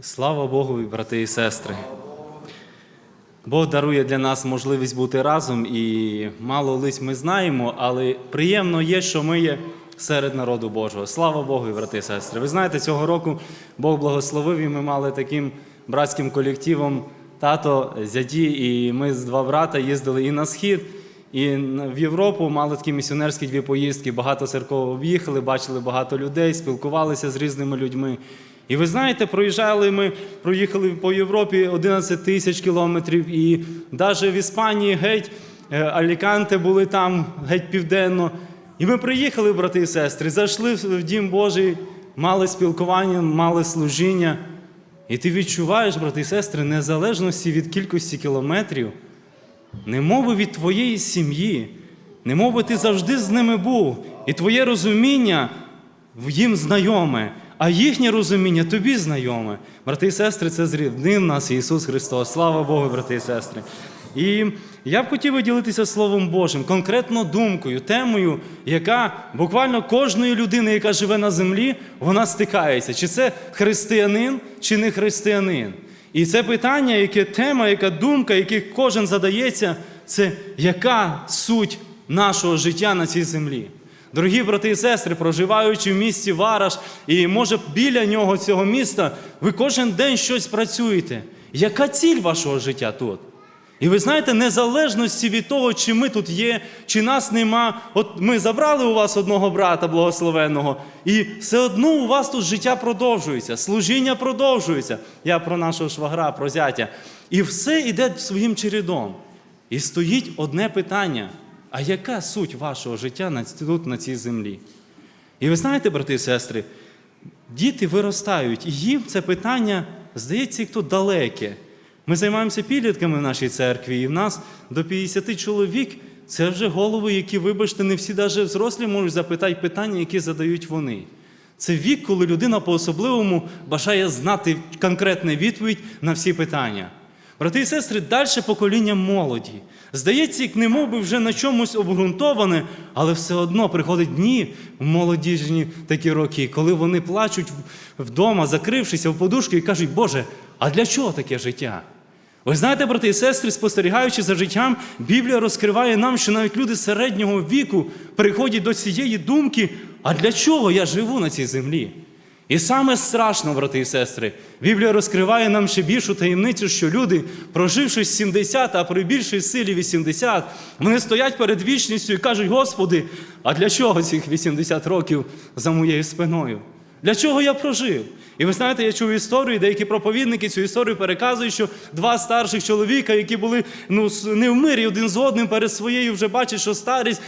Слава Богу, брати і сестри. Бог дарує для нас можливість бути разом, і мало лись ми знаємо, але приємно є, що ми є серед народу Божого. Слава Богу, брати і сестри. Ви знаєте, цього року Бог благословив, і ми мали таким братським колективом тато, зяді, і ми з два брата їздили і на схід, і в Європу мали такі місіонерські дві поїздки. Багато церков об'їхали, бачили багато людей, спілкувалися з різними людьми. І ви знаєте, проїжджали ми, проїхали по Європі 11 тисяч кілометрів, і навіть в Іспанії геть е, Аліканте були там, геть південно. І ми приїхали, брати і сестри, зайшли в Дім Божий, мали спілкування, мали служіння. І ти відчуваєш, брати і сестри, незалежності від кількості кілометрів, немови від твоєї сім'ї, немови ти завжди з ними був, і твоє розуміння їм знайоме, а їхнє розуміння тобі знайоме. Брати і сестри, це зрівнив нас Ісус Христос. Слава Богу, брати і сестри. І я б хотів виділитися Словом Божим, конкретно думкою, темою, яка буквально кожної людини, яка живе на землі, вона стикається. Чи це християнин, чи не християнин. І це питання, яке тема, яка думка, яке кожен задається, це яка суть нашого життя на цій землі. Дорогі брати і сестри, проживаючи в місті Вараш, і може біля нього цього міста, ви кожен день щось працюєте. Яка ціль вашого життя тут? І ви знаєте, незалежності від того, чи ми тут є, чи нас нема. От ми забрали у вас одного брата благословенного, і все одно у вас тут життя продовжується, служіння продовжується. Я про нашого швагра, про зятя. І все йде своїм чередом. І стоїть одне питання: а яка суть вашого життя тут, на цій землі? І ви знаєте, брати і сестри, діти виростають, і їм це питання здається, як то далеке. Ми займаємося підлітками в нашій церкві, і в нас до 50 чоловік це вже голови, які, вибачте, не всі навіть взрослі можуть запитати питання, які задають вони. Це вік, коли людина по-особливому бажає знати конкретну відповідь на всі питання. Брати і сестри, далі покоління молоді. Здається, як не мов би вже на чомусь обґрунтоване, але все одно приходять дні в молодіжні такі роки, коли вони плачуть вдома, закрившися в подушку, і кажуть, Боже, а для чого таке життя? Ви знаєте, брати і сестри, спостерігаючи за життям, Біблія розкриває нам, що навіть люди середнього віку приходять до цієї думки, а для чого я живу на цій землі? І саме страшно, брати і сестри, Біблія розкриває нам ще більшу таємницю, що люди, проживши 70, а при більшій силі 80, вони стоять перед вічністю і кажуть, Господи, а для чого цих 80 років за моєю спиною? Для чого я прожив? І ви знаєте, я чув історію, деякі проповідники цю історію переказують, що два старших чоловіка, які були ну, не в мирі один з одним перед своєю, вже бачать, що старість,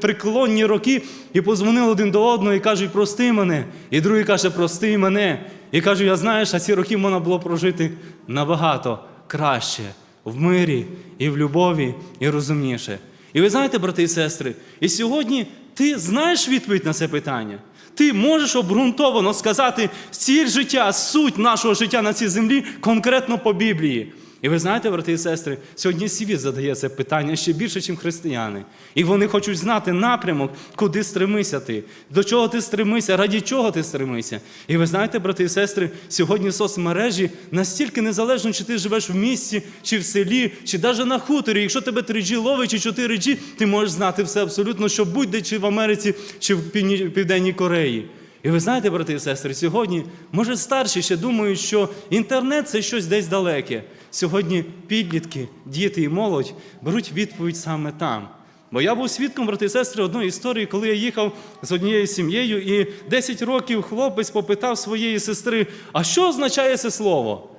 преклонні роки, і позвонили один до одного і кажуть, прости мене. І другий каже, прости мене. І кажуть, я знаєш, а ці роки можна було прожити набагато краще в мирі і в любові, і розумніше. І ви знаєте, брати і сестри, і сьогодні ти знаєш відповідь на це питання. Ти можеш обґрунтовано сказати ціль життя, суть нашого життя на цій землі конкретно по Біблії. І ви знаєте, брати і сестри, сьогодні світ задає це питання ще більше, ніж християни. І вони хочуть знати напрямок, куди стремися ти, до чого ти стремишся, раді чого ти стремишся. І ви знаєте, брати і сестри, сьогодні соцмережі настільки незалежно, чи ти живеш в місті, чи в селі, чи навіть на хуторі. Якщо тебе 3G ловить, чи 4G, ти можеш знати все абсолютно, що будь-де, чи в Америці, чи в Південній Кореї. І ви знаєте, брати і сестри, сьогодні, може, старші ще думають, що інтернет це щось десь далеке. Сьогодні підлітки, діти і молодь беруть відповідь саме там. Бо я був свідком, брати і сестри, одної історії, коли я їхав з однією сім'єю, і 10 років хлопець попитав своєї сестри, а що означає це слово?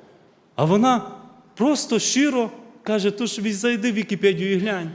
А вона просто щиро каже: то ж зайди в Вікіпедію і глянь.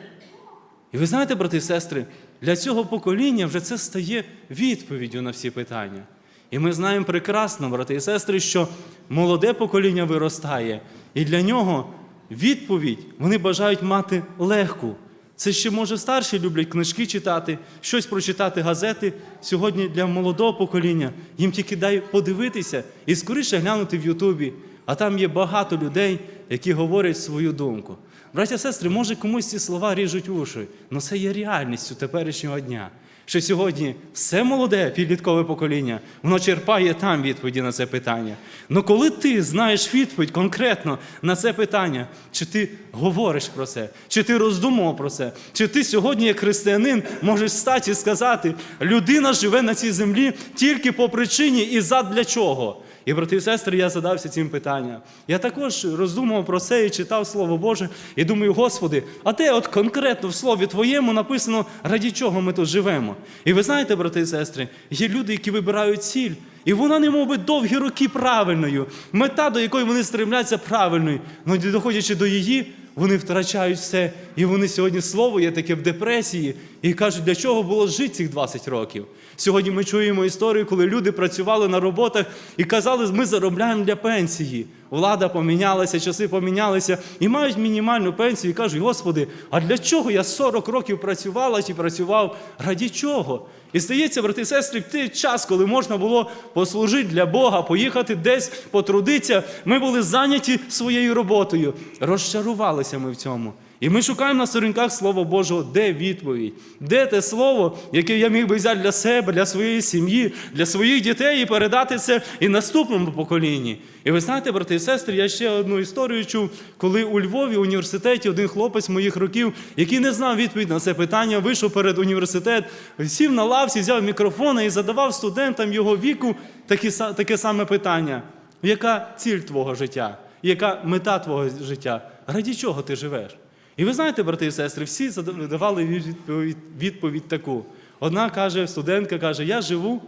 І ви знаєте, брати і сестри, для цього покоління вже це стає відповіддю на всі питання. І ми знаємо прекрасно, брати і сестри, що молоде покоління виростає, і для нього відповідь вони бажають мати легку. Це ще, може, старші люблять книжки читати, щось прочитати, газети. Сьогодні для молодого покоління їм тільки дай подивитися і скоріше глянути в Ютубі. А там є багато людей, які говорять свою думку. Браття, сестри, може комусь ці слова ріжуть уші, але це є реальністю теперішнього дня. Що сьогодні все молоде підліткове покоління, воно черпає там відповіді на це питання. Ну коли ти знаєш відповідь конкретно на це питання, чи ти говориш про це, чи ти роздумував про це, чи ти сьогодні, як християнин, можеш стати і сказати, людина живе на цій землі тільки по причині і задля чого? І, брати і сестри, я задався цим питанням. Я також роздумував про це і читав Слово Боже, і думаю, Господи, а де от конкретно в Слові Твоєму написано, раді чого ми тут живемо? І ви знаєте, брати і сестри, є люди, які вибирають ціль, і вона не мов би довгі роки правильною, мета, до якої вони стремляться правильною, але доходячи до її, вони втрачають все. І вони сьогодні слово є таке в депресії і кажуть, для чого було жити цих 20 років. Сьогодні ми чуємо історію, коли люди працювали на роботах і казали, ми заробляємо для пенсії. Влада помінялася, часи помінялися і мають мінімальну пенсію і кажуть, Господи, а для чого я 40 років працювала чи працював? Раді чого? І здається, брати і сестри, в той час, коли можна було послужити для Бога, поїхати десь потрудитися, ми були зайняті своєю роботою. Розчарувалися ми в цьому. І ми шукаємо на сторінках Слова Божого, де відповідь, де те слово, яке я міг би взяти для себе, для своєї сім'ї, для своїх дітей і передати це і наступному поколінні. І ви знаєте, брати і сестри, я ще одну історію чув, коли у Львові в університеті один хлопець моїх років, який не знав відповідь на це питання, вийшов перед університет, сів на лавці, взяв мікрофон і задавав студентам його віку такі, таке саме питання: яка ціль твого життя? Яка мета твого життя? Раді чого ти живеш? І ви знаєте, брати і сестри, всі давали відповідь, відповідь таку. Одна каже, студентка каже, я живу,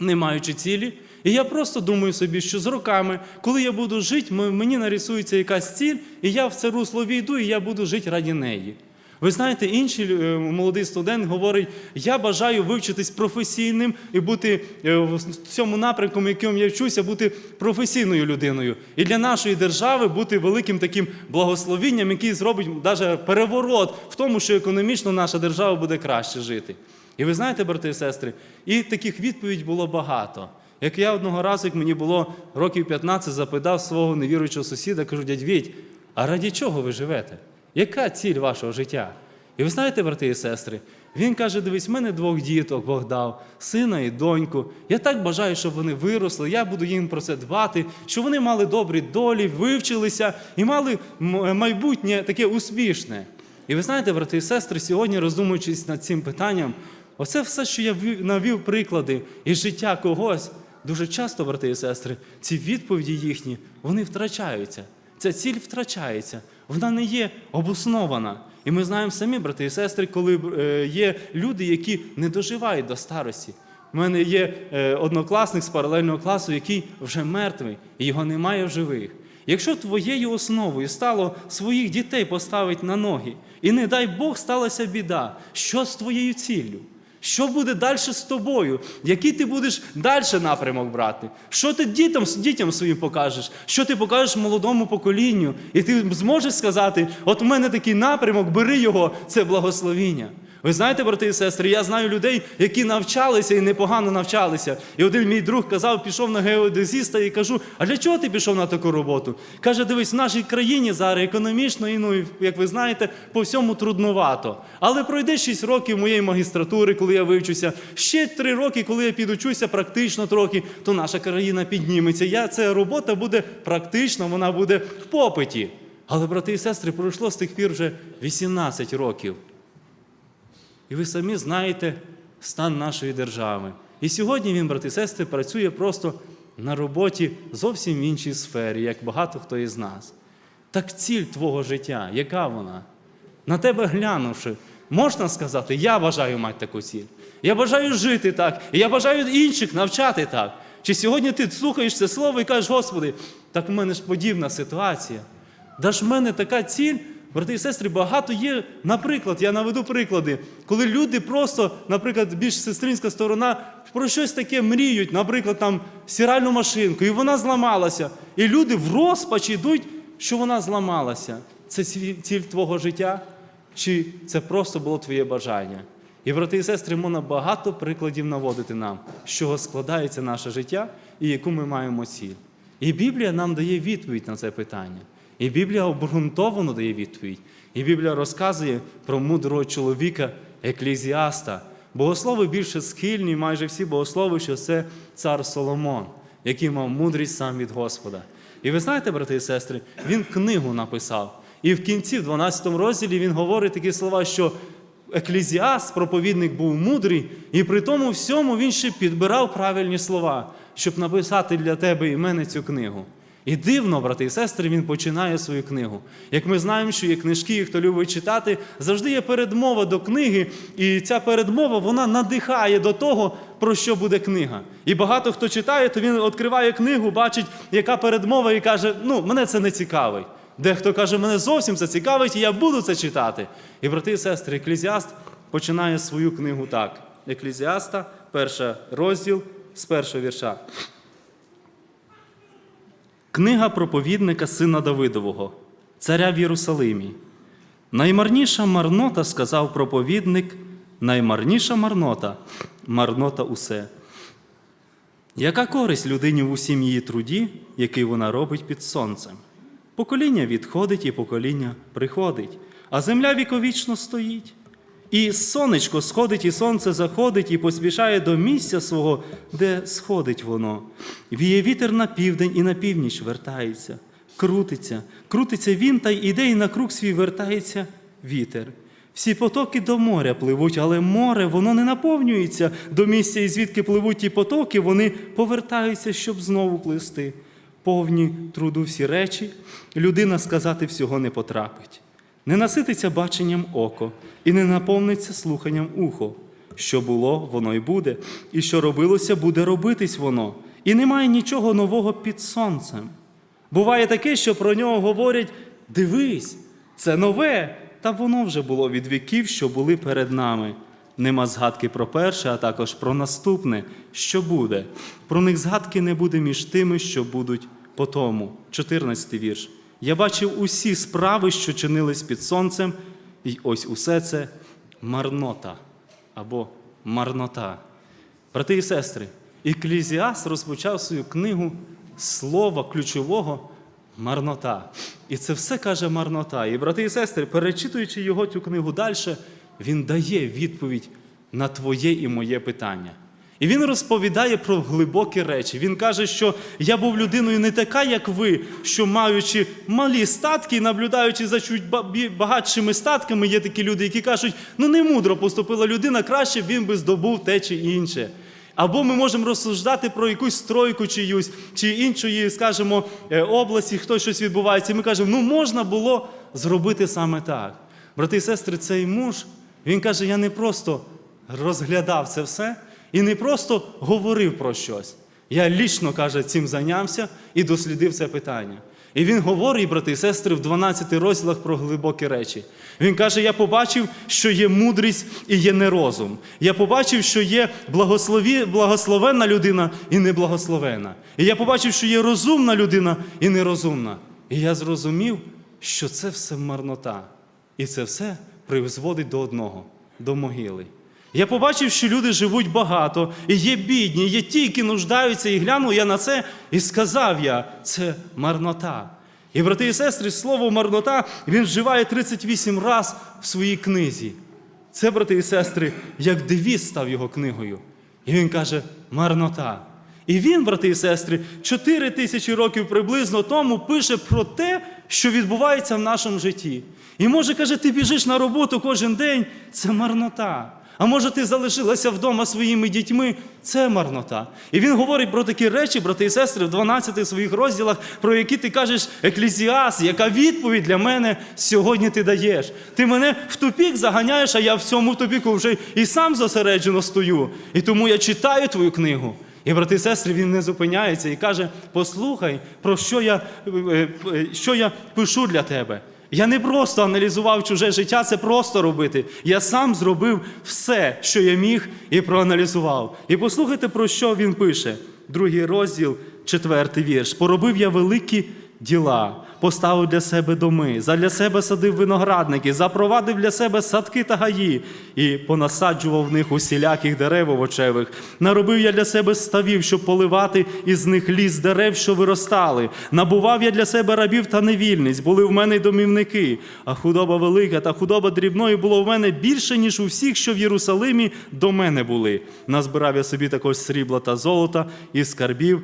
не маючи цілі, і я просто думаю собі, що з роками, коли я буду жити, мені нарисується якась ціль, і я в це русло війду, і я буду жити раді неї. Ви знаєте, інший е, молодий студент говорить: я бажаю вивчитись професійним і бути е, в цьому напрямку, в якому я вчуся, бути професійною людиною. І для нашої держави бути великим таким благословінням, який зробить навіть переворот в тому, що економічно наша держава буде краще жити. І ви знаєте, брати і сестри, і таких відповідей було багато. Як я одного разу, як мені було років 15, запитав свого невіруючого сусіда, кажу, дядь Віть, а раді чого ви живете? Яка ціль вашого життя? І ви знаєте, брати і сестри, він каже: дивись, мене двох діток Бог дав, сина і доньку. Я так бажаю, щоб вони виросли, я буду їм про це дбати, щоб вони мали добрі долі, вивчилися і мали майбутнє таке успішне. І ви знаєте, брати і сестри, сьогодні, роздумуючись над цим питанням, оце все, що я навів приклади із життя когось, дуже часто, брати і сестри, ці відповіді їхні, вони втрачаються. Ця ціль втрачається, вона не є обоснована. І ми знаємо самі, брати і сестри, коли е, є люди, які не доживають до старості. У мене є е, однокласник з паралельного класу, який вже мертвий, і його немає в живих. Якщо твоєю основою стало своїх дітей поставити на ноги, і не дай Бог сталася біда, що з твоєю ціллю? Що буде далі з тобою? Який ти будеш далі напрямок брати? Що ти дітям, дітям своїм покажеш? Що ти покажеш молодому поколінню? І ти зможеш сказати: от у мене такий напрямок, бери його, це благословіння. Ви знаєте, брати і сестри, я знаю людей, які навчалися і непогано навчалися. І один мій друг казав, пішов на геодезіста і кажу: а для чого ти пішов на таку роботу? Каже, дивись, в нашій країні зараз економічно, і ну, як ви знаєте, по всьому трудновато. Але пройде 6 років моєї магістратури, коли я вивчуся, ще 3 роки, коли я підучуся практично трохи, то наша країна підніметься. Я, Ця робота буде практично, вона буде в попиті. Але, брати і сестри, пройшло з тих пір вже 18 років. І ви самі знаєте стан нашої держави. І сьогодні він, брати і сестри, працює просто на роботі зовсім в іншій сфері, як багато хто із нас. Так ціль твого життя, яка вона? На тебе глянувши, можна сказати, я бажаю мати таку ціль. Я бажаю жити так, і я бажаю інших навчати так. Чи сьогодні ти слухаєш це слово і кажеш, Господи, так в мене ж подібна ситуація. Да ж в мене така ціль, брати і сестри, багато є. Наприклад, я наведу приклади, коли люди просто, наприклад, більш сестринська сторона про щось таке мріють, наприклад, там стиральну машинку, і вона зламалася. І люди в розпачі йдуть, що вона зламалася. Це ціль твого життя? Чи це просто було твоє бажання? І, брати і сестри, можна багато прикладів наводити нам, з чого складається наше життя і яку ми маємо ціль. І Біблія нам дає відповідь на це питання. І Біблія обґрунтовано дає відповідь. І Біблія розказує про мудрого чоловіка, еклезіаста, Богослови більше схильні, майже всі богослови, що це цар Соломон, який мав мудрість сам від Господа. І ви знаєте, брати і сестри, він книгу написав. І в кінці, в 12 розділі, він говорить такі слова, що Еклезіаст, проповідник, був мудрий, і при тому всьому він ще підбирав правильні слова, щоб написати для тебе і мене цю книгу. І дивно, брати і сестри, він починає свою книгу. Як ми знаємо, що є книжки, і хто любить читати, завжди є передмова до книги, і ця передмова вона надихає до того, про що буде книга. І багато хто читає, то він відкриває книгу, бачить, яка передмова, і каже: ну, мене це не цікавить. Дехто каже, мене зовсім це цікавить, і я буду це читати. І брати і сестри, Еклезіаст починає свою книгу так. Еклезіаста, перший розділ з першого вірша. Книга проповідника сина Давидового, царя в Єрусалимі. Наймарніша марнота, сказав проповідник, наймарніша марнота, марнота усе. Яка користь людині в усім її труді, який вона робить під сонцем? Покоління відходить і покоління приходить, а земля віковічно стоїть. І сонечко сходить, і сонце заходить, і поспішає до місця свого, де сходить воно. Віє вітер на південь і на північ вертається, крутиться, крутиться він та й іде, і на круг свій вертається вітер. Всі потоки до моря пливуть, але море воно не наповнюється до місця, і звідки пливуть ті потоки, вони повертаються, щоб знову плисти. Повні труду всі речі, людина сказати всього не потрапить. Не насититься баченням око, і не наповниться слуханням ухо. Що було, воно й буде, і що робилося, буде робитись воно. І немає нічого нового під сонцем. Буває таке, що про нього говорять: дивись, це нове, та воно вже було від віків, що були перед нами. Нема згадки про перше, а також про наступне, що буде. Про них згадки не буде між тими, що будуть по тому. 14 вірш. Я бачив усі справи, що чинились під сонцем, і ось усе це марнота або марнота. Брати і сестри, Еклезіаст розпочав свою книгу слова ключового марнота. І це все каже марнота. І брати і сестри, перечитуючи його цю книгу далі, він дає відповідь на твоє і моє питання. І він розповідає про глибокі речі. Він каже, що я був людиною не така, як ви, що маючи малі статки, наблюдаючи за чуть багатшими статками, є такі люди, які кажуть, ну не мудро поступила людина, краще б він би здобув те чи інше. Або ми можемо розсуждати про якусь стройку чиюсь, чи іншої, скажімо, е, області, хтось щось відбувається. І ми кажемо, ну можна було зробити саме так. Брати і сестри, цей муж, він каже, я не просто розглядав це все і не просто говорив про щось. Я лічно, каже, цим зайнявся і дослідив це питання. І він говорить, брати і сестри, в 12 розділах про глибокі речі. Він каже: Я побачив, що є мудрість і є нерозум. Я побачив, що є благослові, благословенна людина і неблагословенна. І я побачив, що є розумна людина і нерозумна. І я зрозумів, що це все марнота. І це все призводить до одного до могили. Я побачив, що люди живуть багато, і є бідні, є ті, які нуждаються, і глянув я на це, і сказав я, це марнота. І, брати і сестри, слово марнота він вживає 38 раз в своїй книзі. Це, брати і сестри, як девіз став його книгою. І він каже: марнота. І він, брати і сестри, 4 тисячі років приблизно тому пише про те, що відбувається в нашому житті. І може, каже, ти біжиш на роботу кожен день, це марнота. А може, ти залишилася вдома своїми дітьми, це марнота. І він говорить про такі речі, брати і сестри, в 12 своїх розділах, про які ти кажеш, еклезіас, яка відповідь для мене сьогодні ти даєш. Ти мене в тупік заганяєш, а я в цьому тупіку вже і сам зосереджено стою. І тому я читаю твою книгу. І, брати і сестри, він не зупиняється і каже: послухай, про що я, е, е, що я пишу для тебе. Я не просто аналізував чуже життя, це просто робити. Я сам зробив все, що я міг, і проаналізував. І послухайте, про що він пише. Другий розділ, четвертий вірш. Поробив я великі діла, поставив для себе доми, задля себе садив виноградники, запровадив для себе садки та гаї і понасаджував в них усіляких дерев овочевих. Наробив я для себе ставів, щоб поливати із них ліс дерев, що виростали. Набував я для себе рабів та невільниць, були в мене й домівники, а худоба велика та худоба дрібної було в мене більше, ніж у всіх, що в Єрусалимі до мене були. Назбирав я собі також срібла та золота, і скарбів,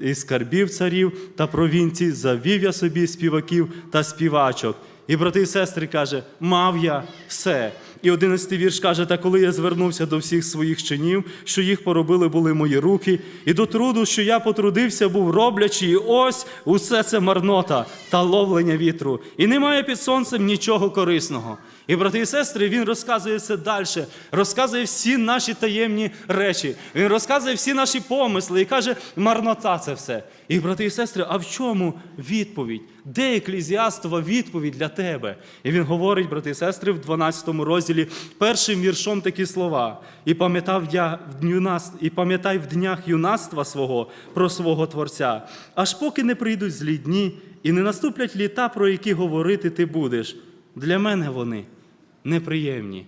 і, скарбів царів та провінцій, завів я собі співаків та співачок. І брати і сестри каже, мав я все. І одинадцятий вірш каже: та коли я звернувся до всіх своїх чинів, що їх поробили були мої руки, і до труду, що я потрудився, був роблячи, і ось усе це марнота та ловлення вітру. І немає під сонцем нічого корисного. І брати і сестри, він розказує це далі, розказує всі наші таємні речі. Він розказує всі наші помисли і каже, марнота це все. І брати і сестри, а в чому відповідь? Де еклізіастова відповідь для тебе? І він говорить, брати і сестри, в 12 розділі першим віршом такі слова. І пам'ятав я в юнас- і пам'ятай в днях юнацтва свого про свого Творця, аж поки не прийдуть злі дні і не наступлять літа, про які говорити ти будеш. Для мене вони неприємні.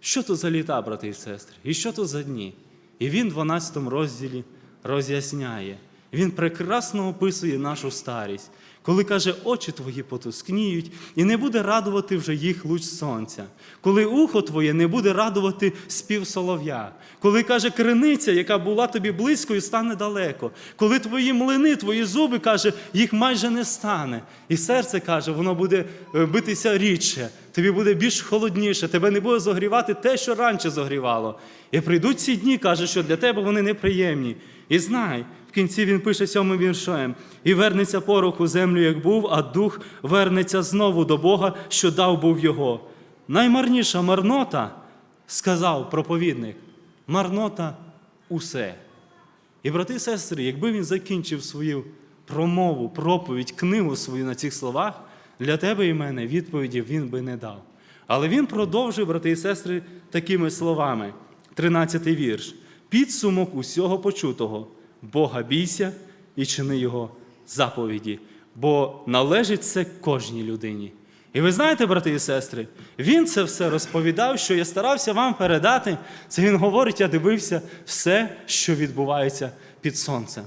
Що то за літа, брати і сестри? І що то за дні? І він в 12 розділі роз'ясняє. Він прекрасно описує нашу старість, коли каже, очі твої потускніють, і не буде радувати вже їх луч сонця, коли ухо твоє не буде радувати спів солов'я, коли каже, криниця, яка була тобі близькою, стане далеко, коли твої млини, твої зуби, каже, їх майже не стане. І серце каже, воно буде е, битися рідше, тобі буде більш холодніше, тебе не буде зогрівати те, що раніше зогрівало. І прийдуть ці дні, каже, що для тебе вони неприємні. І знай, в кінці він пише сьомим віршем: і вернеться порох у землю, як був, а дух вернеться знову до Бога, що дав був його. Наймарніша марнота, сказав проповідник, марнота усе. І, брати і сестри, якби він закінчив свою промову, проповідь, книгу свою на цих словах, для тебе і мене відповіді він би не дав. Але він продовжує, брати і сестри, такими словами. 13 вірш. Підсумок усього почутого. Бога бійся і чини Його заповіді, бо належить це кожній людині. І ви знаєте, брати і сестри, він це все розповідав, що я старався вам передати. Це він говорить, я дивився все, що відбувається під сонцем.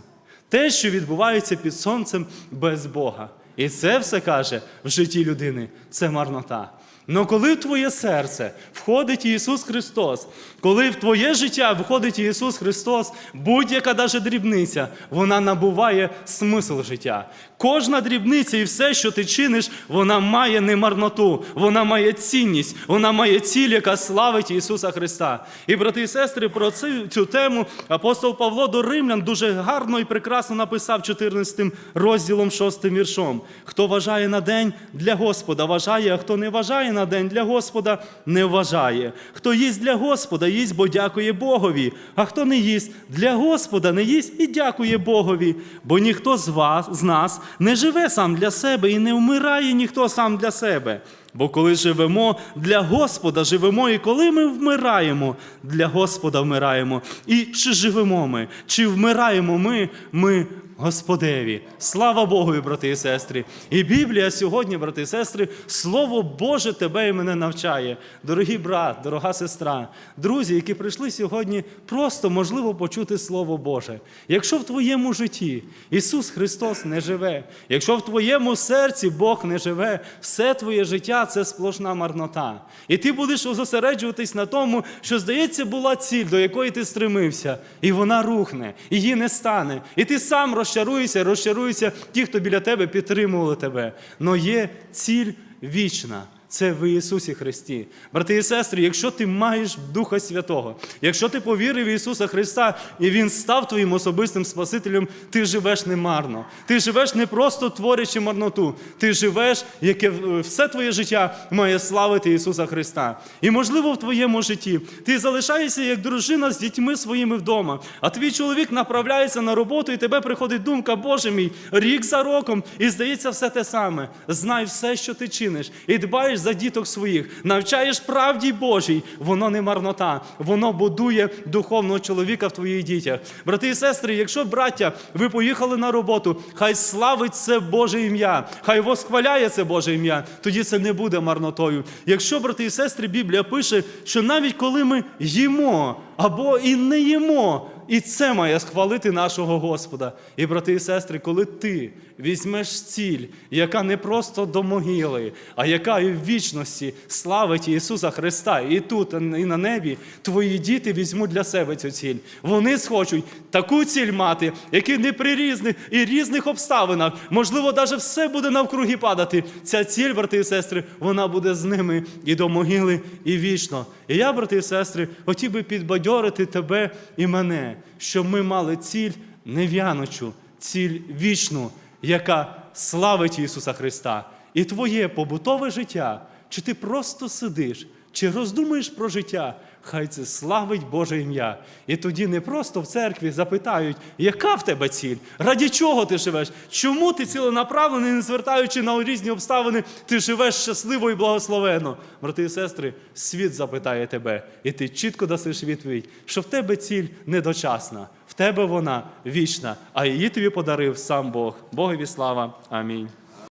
Те, що відбувається під сонцем без Бога. І це все каже в житті людини це марнота. Но коли в твоє серце входить Ісус Христос, коли в твоє життя входить Ісус Христос, будь-яка даже дрібниця, вона набуває смисл життя. Кожна дрібниця і все, що ти чиниш, вона має не марноту, вона має цінність, вона має ціль, яка славить Ісуса Христа. І, брати і сестри, про цю, цю тему апостол Павло до Римлян дуже гарно і прекрасно написав 14 розділом 6 віршом. Хто вважає на день для Господа, вважає, а хто не вважає на день для Господа, не вважає. Хто їсть для Господа, їсть, бо дякує Богові. А хто не їсть для Господа, не їсть і дякує Богові. Бо ніхто з вас, з нас, не живе сам для себе і не вмирає ніхто сам для себе. Бо коли живемо для Господа, живемо, і коли ми вмираємо, для Господа вмираємо. І чи живемо ми, чи вмираємо ми, ми Господеві. Слава Богу, брати і сестри. І Біблія сьогодні, брати і сестри, Слово Боже тебе і мене навчає. Дорогі брат, дорога сестра, друзі, які прийшли сьогодні, просто можливо почути Слово Боже. Якщо в твоєму житті Ісус Христос не живе, якщо в твоєму серці Бог не живе, все твоє життя це сплошна марнота. І ти будеш зосереджуватись на тому, що, здається, була ціль, до якої ти стремився, і вона рухне, її не стане. І ти сам розчаруєшся, розчаруються ті, хто біля тебе підтримували тебе. Но є ціль вічна. Це в Ісусі Христі. Брати і сестри, якщо ти маєш Духа Святого, якщо ти повірив в Ісуса Христа і Він став твоїм особистим Спасителем, ти живеш немарно. Ти живеш не просто творячи марноту, ти живеш, яке все твоє життя має славити Ісуса Христа. І можливо в твоєму житті ти залишаєшся як дружина з дітьми своїми вдома, а твій чоловік направляється на роботу, і тебе приходить думка, Боже мій, рік за роком, і здається все те саме. Знай все, що ти чиниш, і дбаєш вболіваєш за діток своїх, навчаєш правді Божій, воно не марнота, воно будує духовного чоловіка в твоїх дітях. Брати і сестри, якщо браття, ви поїхали на роботу, хай славить це Боже ім'я, хай восхваляє це Боже ім'я, тоді це не буде марнотою. Якщо, брати і сестри, Біблія пише, що навіть коли ми їмо або і не їмо, і це має схвалити нашого Господа. І, брати і сестри, коли ти візьмеш ціль, яка не просто до могили, а яка і в вічності славить Ісуса Христа, і тут, і на небі, твої діти візьмуть для себе цю ціль. Вони схочуть таку ціль мати, які не при різних і різних обставинах, можливо, навіть все буде навкруги падати. Ця ціль, брати і сестри, вона буде з ними і до могили, і вічно. І я, брати і сестри, хотів би підбадьорити тебе і мене, щоб ми мали ціль нев'яночу, ціль вічну, яка славить Ісуса Христа. І твоє побутове життя, чи ти просто сидиш, чи роздумуєш про життя, хай це славить Боже ім'я. І тоді не просто в церкві запитають, яка в тебе ціль, раді чого ти живеш, чому ти ціленаправлений, не звертаючи на різні обставини, ти живеш щасливо і благословенно. Брати і сестри, світ запитає тебе, і ти чітко дасиш відповідь, що в тебе ціль недочасна, в тебе вона вічна, а її тобі подарив сам Бог. Богові слава. Амінь.